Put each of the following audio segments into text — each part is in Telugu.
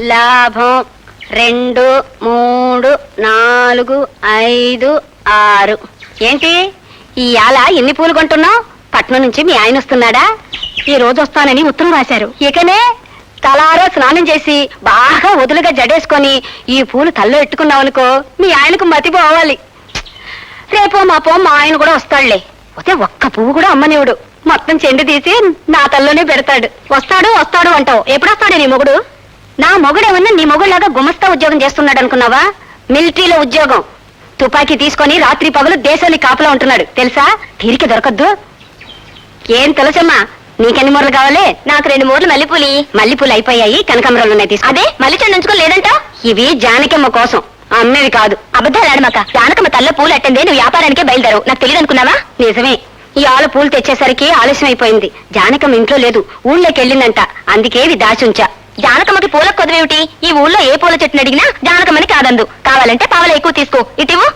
లాభం రెండు మూడు నాలుగు ఐదు ఆరు. ఏంటి? ఇవాళ ఎన్ని పూలు కొంటున్నావు? పట్నం నుంచి మీ ఆయన వస్తున్నాడా? ఈ రోజు వస్తానని ఉత్తరం రాశారు. ఇకనే తలారో స్నానం చేసి బాగా వదులుగా జడేసుకొని ఈ పూలు తల్లో ఎట్టుకున్నావు అనుకో మీ ఆయనకు మతిపోవాలి రేపో మాపో మా ఆయన కూడా వస్తాడులే. పోతే ఒక్క పువ్వు కూడా అమ్మనివుడు మొత్తం చెండు తీసి నా తల్లోనే పెడతాడు. వస్తాడు వస్తాడు అంటావు. ఎప్పుడు వస్తాడు నీ మొగుడు? నా మొగుడేమన్నా నీ మొగుళ్ళాగా గుమస్తా ఉద్యోగం చేస్తున్నాడు అనుకున్నావా మిలిటరీలో ఉద్యోగం. తుపాకీ తీసుకొని రాత్రి పగలు దేశాన్ని కాపలా ఉంటున్నాడు. తెలుసా? తీరిక దొరకద్దు. ఏం తెలుసమ్మా నీకెన్ని మూరలు కావాలి? నాకు రెండు మూరలు మల్లెపూలి. మల్లెపూలు అయిపోయాయి కనకాంబరాలు ఉన్నాయి తీసుకో. అదే మళ్ళీ చెండు ఉంచుకోలేదంట ఇవి జానకమ్మ కోసం. అమ్మేవి కాదు. అబద్ధాలు జానకమ్మ తల్ల పూలు అట్టిందే నువ్వు వ్యాపారానికే బయలుదేరవు. నాకు తెలియదు అనుకున్నావా? నిజమే. ఈ ఆలు పూలు తెచ్చేసరికి ఆలస్యం అయిపోయింది జానకమ్మ ఇంట్లో లేదు. ఊళ్ళోకి వెళ్ళిందంట. అందుకే ఇవి దాచుంచా. జానకమ్మకి పూల కొదవేమిటి? ఈ ఊళ్ళో ఏ పూల చెట్టుని అడిగినా జానకమ్మని కాదందు. కావాలంటే పావల ఎక్కువ తీసుకో. ఇటివు?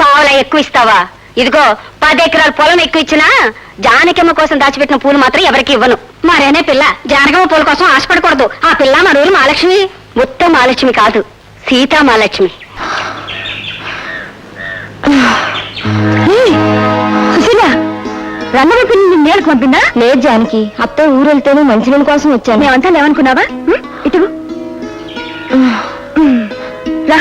పావల ఎక్కువ ఇస్తావా? ఇదిగో పది ఎకరాల పొలం ఎక్కువ ఇచ్చినా జానకమ్మ కోసం దాచిపెట్టిన పూలు మాత్రం ఎవరికి ఇవ్వను. మరేనే పిల్ల జానకమ్మ పూల కోసం ఆశపడకూడదు. ఆ పిల్ల మా రోజు మహాలక్ష్మి. మొత్తం మహాలక్ష్మి కాదు సీతా మహాలక్ష్మి. పిల్లి నిన్ను నేలకు పంపిందా? లేదు జానకి అత్త ఊరు వెళ్తేనే మంచినీళ్ళ కోసం వచ్చాను. మేమంతా లేవనుకున్నావా? ఇటు. రా.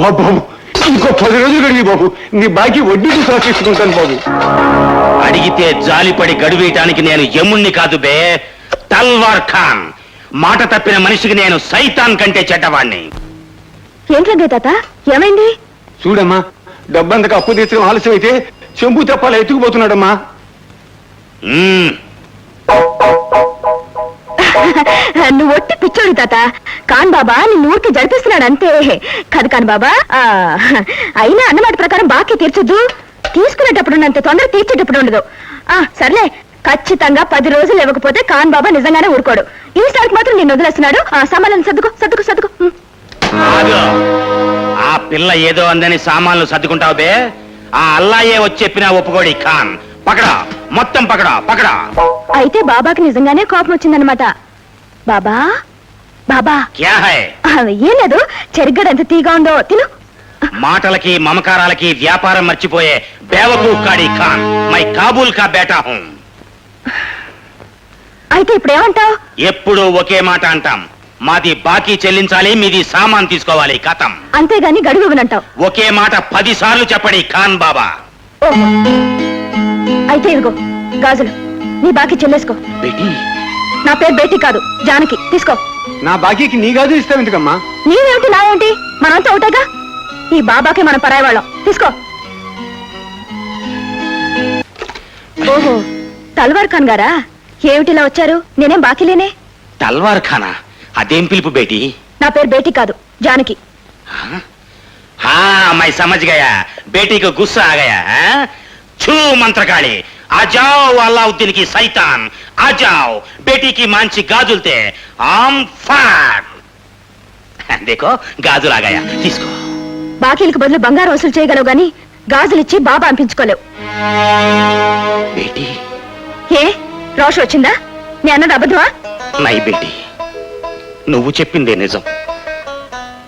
బాబు బాబు ఇంకో పది రోజులు గడిగి బాబు. నీ బాకీ వడ్డీకి సమర్పిస్తుంటాను బాబు. అడిగితే జాలిపడి గడువేయటానికి నేను యముణ్ణి కాదు బే తల్వార్ ఖాన్. మాట తప్పిన మనిషికి నేను సైతాన్ కంటే చెడ్డవాణ్ణి. ఏంట్రా తాత? ఏమైంది? చూడమ్మా డబ్బంతకు అప్పు తీర్చడం ఆలస్యం అయితే చెంపు తెప్పాలి ఎత్తుకుపోతున్నాడమ్మా. మ్మ్. నువ్వు ఒట్టి పిచ్చోడు తాత. కాన్ బాబా నిన్ను ఊరికి జరిపిస్తున్నాడు అంతే కాదు కాని బాబా ఆ, అయినా అన్నమాట ప్రకారం బాకీ తీర్చొద్దు. తీసుకునేటప్పుడు అంత తొందర తీర్చేటప్పుడు ఉండదు ఆ సర్లే ఖచ్చితంగా పది రోజులు ఇవ్వకపోతే కాన్ బాబా నిజంగానే ఊరుకోడు. ఈసారికి మాత్రం నిన్ను వదిలేస్తున్నాడు. ఆ సామాన్లను సర్దుకో సర్దుకో సర్దుకో. పిల్ల ఏదో అందని సామాన్లు సర్దుకుంటావు బే. ఆ అల్లాయే వచ్చి చెప్పినా ఒప్పుకోడి ఖాన్. పకడా మొత్తం పకడా పకడా. అయితే బాబాకి నిజంగానే కోపం వచ్చిందనమాట బాబా బాబా. క్యా హై? ఏం లేదు చెరిగడ ఎంత తీగా ఉందో తిను. మాటలకి మమకారాలకి వ్యాపారం మర్చిపోయే బేవకూ కాడి ఖాన్. మై కాబూల్ కా బేటా హూం. అయితే ఇప్పుడు ఏమంటావు? ఎప్పుడూ ఒకే మాట అంటాం. మాది బాకీ చెల్లించాలి మీది సామాన్ తీసుకోవాలి కథం అంతేగాని గడువు ఇవ్వనంటావు ఒకే మాట పది సార్లు చెప్పడి ఖాన్ బాబా. ఓహో అయితే ఇదిగో గాజులు. నీ బాకీ చెల్లేసుకో. బేటీ. నా పేరు బేటీ కాదు జానకి. తీసుకో. నా బాకీకి నీ గాజు ఇస్తావు ఎందుకమ్మా? నీవేమిటి నావేంటి మనంతా ఒకటేగా? ఈ బాబాకి మనం పరాయి వాళ్ళం తీసుకో. ఓహో తల్వార్ ఖాన్ గారా? ఏమిటిలా వచ్చారు? నేనేం బాకీ లేనే? తల్వార్ ఖానా? అదేం పిలుపు బేటీ నా పేరు బేటీ కాదు జానకి हाँ मैं समझ गया बेटी को गुस्सा आ गया है? छू मंत्रकाली आ जाओ अलाउद्दीन की सैतान आ जाओ बेटी की मांची गाजुलते आम फाट देखो गाजुल आ गया తీసుకో బాకీలకు బదులు బంగారం వసూలు చేయగలవు గాని గాజులిచ్చి బాబా అనిపించుకోలేవు బేటీ ఏ రోషం వచ్చిందా నీ అన్నది అబద్ధమా నై బేటీ నువ్వు చెప్పిందే నిజం.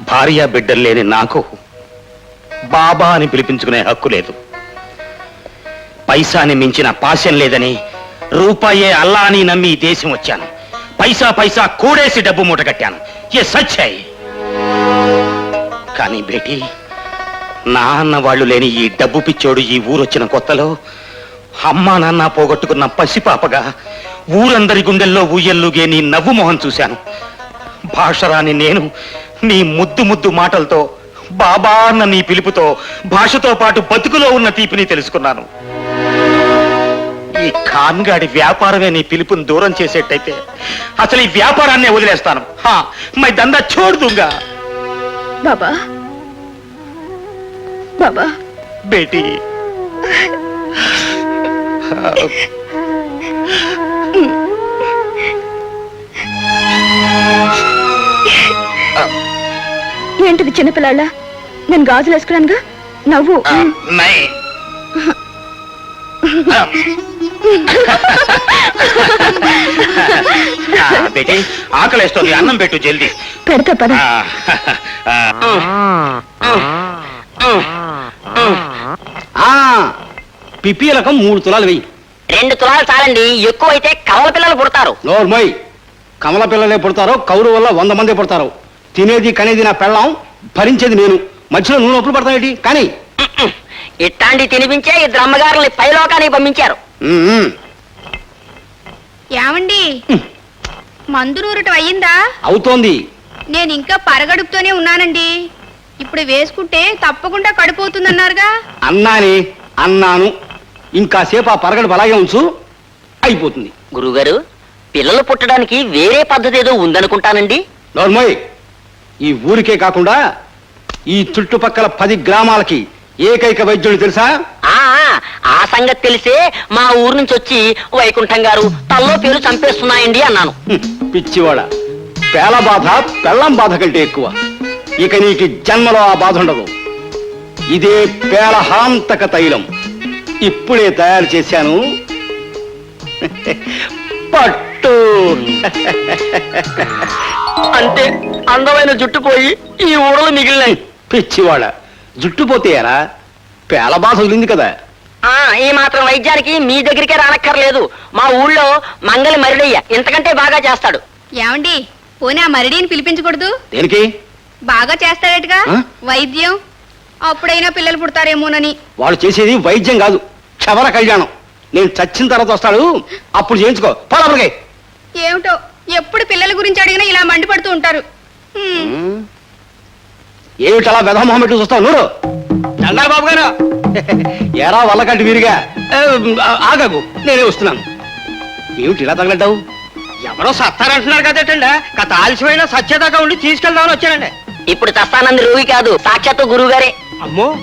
భార్య బిడ్డలు లేని నాకు బాబా అని పిలిపించుకునే హక్కు లేదు. పైసాని మించిన పాశం లేదని రూపాయే అల్లా అని నమ్మి ఈ దేశం వచ్చాను. పైసా పైసా కూడేసి డబ్బు మూట కట్టాను. ఏ సచ్చాయి? కానీ బేటీ నా అన్న వాళ్ళు లేని ఈ డబ్బు పిచ్చోడు ఈ ఊరొచ్చిన కొత్తలో అమ్మా నాన్న పోగొట్టుకున్న పసిపాపగా ఊరందరి గుండెల్లో ఊయల్లుగే నీ నవ్వు మొహం చూశాను. భాషరాని నేను నీ ముద్దు ముద్దు మాటలతో బాబా అన్న నీ పిలుపుతో భాషతో పాటు బతుకులో ఉన్న తీపిని తెలుసుకున్నాను. ఈ ఖాన్గాడి వ్యాపారమే నీ పిలుపుని దూరం చేసేట్టయితే అసలు ఈ వ్యాపారాన్నే వదిలేస్తాను. హా మై దందా చూడుదుంగా బాబా. బాబా. బేటీ. ఏంటిది చిన్నపిల్లాళ్ళ? నేను గాజులు వేసుకున్నానుగా? నవ్వు. బేటీ ఆకలేస్తోంది. అన్నం పెట్టు జల్దీ. పెడతా పద. ఆ, ఆ పిపీలకం మూడు తులాలు వెయ్యి. రెండు తులాలు చాలండి. ఎక్కువైతే కవల పిల్లలు పుడతారు. నోర్మోయ్ కమల పిల్లలే పుడతారో కౌరు వల్ల వంద మంది పుడతారు. తినేది కనేది నా పెళ్ళాం భరించేది నేను. మధ్యలో నువ్వు నొప్పులు పడతావేటి? కానీ. ఇట్లాంటి తినిపించే ఇద్దరు అమ్మగారుల్ని పైలోకానికి పంపించారు. ఏమండి? మందు నూరటం అయ్యిందా? అవుతోంది. నేను ఇంకా పరగడుపుతోనే ఉన్నానండి. ఇప్పుడు వేసుకుంటే తప్పకుండా కడిపోతుందన్నారుగా అన్నాని అన్నాను. ఇంకాసేపు ఆ పరగడు అలాగే ఉంచు అయిపోతుంది. గురుగారు పిల్లలు పుట్టడానికి వేరే పద్ధతి ఏదో ఉందనుకుంటానండి. నోర్మోయ్ ఈ ఊరికే కాకుండా ఈ చుట్టుపక్కల పది గ్రామాలకి ఏకైక వైద్యుడు తెలుసా? ఆ ఆ సంగతి తెలిసే మా ఊరు నుంచి వచ్చి వైకుంఠం గారు తల్లో పేరు చంపేస్తున్నాయండి అన్నాను. పిచ్చివాడ. పేల బాధ పెళ్ళం బాధ కంటే ఎక్కువ. ఇక నీకు జన్మలో ఆ బాధ ఉండదు. ఇదే పేలహాంతక తైలం. ఇప్పుడే తయారు చేశాను. పట్టు. అంతే అందమైన జుట్టు పోయి ఈ ఊడలు మిగిలినాయి. పిచ్చివాడ. జుట్టు పోతే పేల బాధ వదిలింది కదా. ఆ ఈ మాత్రం వైద్యానికి మీ దగ్గరికే రానక్కర్లేదు. మా ఊళ్ళో మంగలి మరిడయ్య ఇంతకంటే బాగా చేస్తాడు. ఏమండి పోనీ ఆ మరిడీని పిలిపించకూడదు? దేనికి? బాగా చేస్తాడేటగా? ఆ? వైద్యం? అప్పుడైనా పిల్లలు పుడతారేమోనని. వాడు చేసేది వైద్యం కాదు క్షవర కళ్యాణం. నేను చచ్చిన తర్వాత వస్తాడు అప్పుడు చేయించుకో. పోలపడికే ఏమిటో? ఎప్పుడు పిల్లల గురించి అడిగినా ఇలా మండిపడుతూ ఉంటారు. హ్మ్. ఏమిటి అలా వెధమొహం పెట్టి చూస్తావు? నూరు. చందారు బాబు గారు ఎరా వల్లకంటి వీరిగా. ఏ, ఆగకు నేనే వస్తున్నాను. ఏమిటి ఇలా తగలడ్డావు? ఎవరో సత్తారంటున్నారు కదటండి కథ ఆలస్యమైన సత్యదాకా ఉండి తీసుకెళ్దామని వచ్చానండి. ఇప్పుడు చస్తానంది రోగి కాదు సాక్షాత్తు గురువు గారే అమ్మో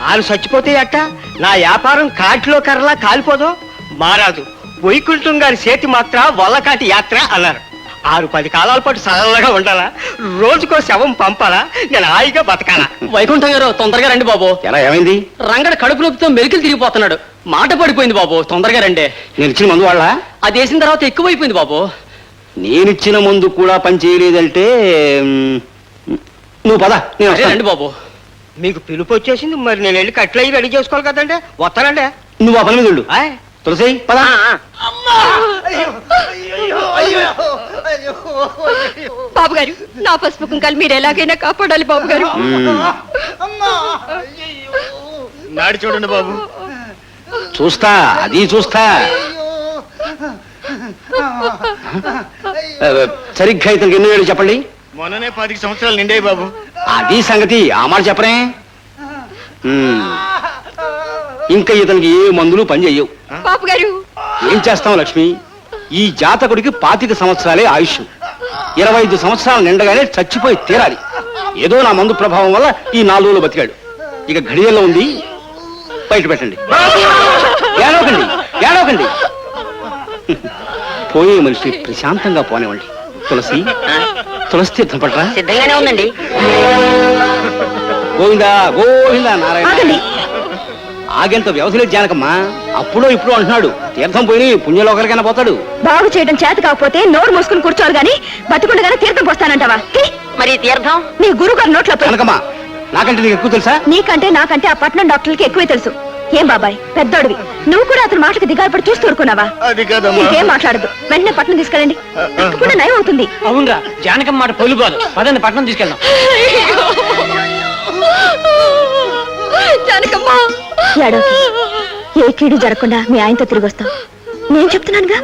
ఆరు చచ్చిపోతే అట్ట? నా వ్యాపారం కాటిలో కర్రలా కాలిపోదు మారాదు. వైకుంఠం గారి చేతి మాత్ర వల్లకాటి యాత్ర అన్నారు. ఆరు పది కాలాల పాటు సరళగా ఉండాలా? రోజుకో శవం పంపాలా? నేను హాయిగా బతకాలా? వైకుంఠం గారు తొందరగా రండి బాబు. ఎలా ఏమైంది? రంగడ కడుపు నొప్పితో మెలికలు తిరిగిపోతున్నాడు. మాట పడిపోయింది బాబు. తొందరగా రండి. నేను ఇచ్చిన మందు వాళ్ళ? అది వేసిన తర్వాత ఎక్కువైపోయింది బాబు. నేనిచ్చిన మందు కూడా పని చేయలేదంటే మ్, నువ్వు పద నేను వస్తాను. రండి బాబు. మీకు పిలుపు వచ్చేసింది మరి నేను వెళ్ళి కట్లు అయ్యి రెడీ చేసుకోవాలి కదండి. వస్తానండి. నువ్వు ఆ పని మీద ఆయ్. తులసి పద. బాబు గారు నా పసుపు కుంకాలు మీరు ఎలాగైనా కాపాడాలి బాబు గారు నాడి చూడండి బాబు. చూస్తా అది చూస్తా. సరిగ్గా ఇతనికి ఎన్ని వేలు చెప్పండి? మొన్ననే పది సంవత్సరాలు నిండాయి బాబు. అది సంగతి ఆ మాట చెప్పరే ఇంకా ఇతనికి ఏ మందులు పని చెయ్యవు బాబు గారు ఏం చేస్తాం లక్ష్మి? ఈ జాతకుడికి పాతిక సంవత్సరాలే ఆయుష్. ఇరవై ఐదు సంవత్సరాలు నిండగానే చచ్చిపోయి తీరాలి. ఏదో నా మందు ప్రభావం వల్ల ఈ నాలుగులో బతికాడు. ఇక ఘడియల్లో ఉంది. బయట పెట్టండి. ఏడవకండి. ఏడవకండి. పోయే మనిషి ప్రశాంతంగా పోనివ్వండి. తులసి తులసి తీర్థం పట్రా. సిద్ధంగానే ఉందండి. గోవిందా గోవిందా నారాయణ. ఆగేంత వ్యవధి లేదు జానకమ్మా. అప్పుడో ఇప్పుడు అంటున్నాడు. తీర్థం పోయి పుణ్యలోకరికైనా పోతాడు. బాగు చేయడం చేత కాకపోతే నోరు మూసుకుని కూర్చోవాలి గాని బతుకుండగానే తీర్థం పోస్తానంటావా? మరి తీర్థం? నీ గురువు గారి నోట్లో పోయి- నాకంటే నీకు ఎక్కువ తెలుసా? నీకంటే నాకంటే ఆ పట్నం డాక్టర్లకి ఎక్కువే తెలుసు. ఏం బాబాయ్ పెద్దోడివి. నువ్వు కూడా అతని మాటకి దిగాలు పడి చూస్తూ ఊరుకున్నావా? అది కాదమ్మా. ఇంకేం మాట్లాడదు. వెంటనే పట్నం తీసుకెళ్ళండి. తప్పకుండా నయం అవుతుంది. అవునరా జానకమ్మ మాట పొలుబాదు పదండి పట్నం తీసుకెళ్దాం. ఏడోకి ఏ కీడు జరగకుండా మీ ఆయనతో తిరిగి వస్తాం. నేను చెప్తున్నానుగా?